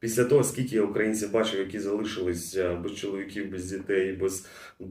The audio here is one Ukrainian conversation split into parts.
після того, скільки я українців бачив, які залишились е, без чоловіків, без дітей, без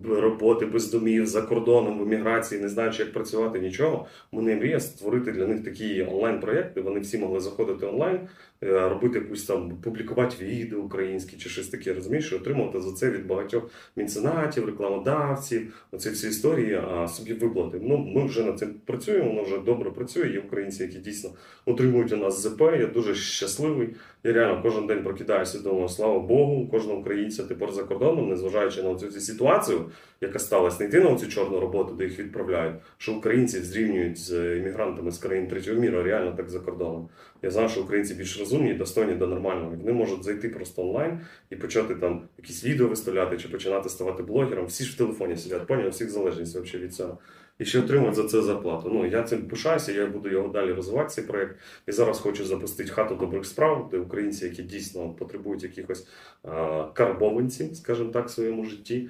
роботи, без домів, за кордоном, в еміграції, не знаючи, як працювати, нічого. У мене мрія створити для них такі онлайн-проєкти. Вони всі могли заходити онлайн, е, робити якусь там, публікувати відео українські чи щось таке, розумієш, і отримувати за це від багатьох меценатів, рекламодавців, оці всі історії, а собі виплати. Ну, ми вже над цим працюємо, воно вже добре працює. Є українці, які дійсно отримують у нас ЗП. Я дуже щасливий. Я реально кожен день прокидаюся і думаю, слава Богу, кожного українця тепер за кордоном, незважаючи на цю ситуацію, яка сталася, не йти на цю чорну роботу, де їх відправляють, що українців зрівнюють з іммігрантами з країн третього міру, реально так за кордоном. Я знаю, що українці більш розумні і достойні до нормального. Вони можуть зайти просто онлайн і почати там якісь відео виставляти чи починати ставати блогером. Всі ж в телефоні сидять, поняв, всіх залежність від цього. І ще отримати за це зарплату. Ну я цим пишаюся, я буду його далі розвивати цей проект. І зараз хочу запустити хату добрих справ, де українці, які дійсно потребують якихось карбованців, скажімо так, в своєму житті.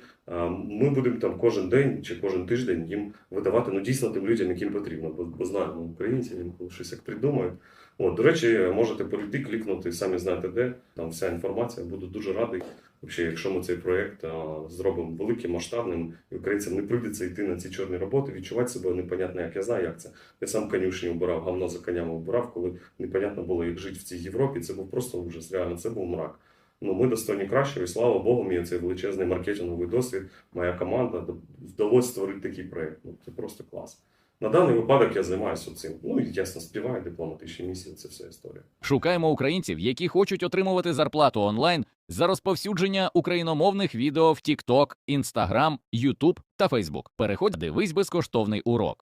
Ми будемо там кожен день чи кожен тиждень їм видавати ну дійсно тим людям, яким потрібно. Бо, бо знаємо українців, українці інколи щось як придумають. От, до речі, можете перейти, клікнути, самі знаєте де. Там вся інформація. Буду дуже радий. Взагалі, якщо ми цей проект а, зробимо великим, масштабним, і українцям не прийдеться йти на ці чорні роботи, відчувати себе непонятно, як я знаю, як це. Я сам конюшні обирав, гавно за конями обирав, коли непонятно було, як жити в цій Європі. Це був просто ужас. Реально, це був мрак. Ну, ми достойні кращого, і слава Богу, мій цей величезний маркетинговий досвід, моя команда вдалося створити такий проект. Ну, це просто клас. На даний випадок я займаюся цим. Ну і ясно, співаю дипломатичні місії, це вся історія. Шукаємо українців, які хочуть отримувати зарплату онлайн за розповсюдження україномовних відео в TikTok, Instagram, YouTube та Facebook. Переходь, дивись безкоштовний урок.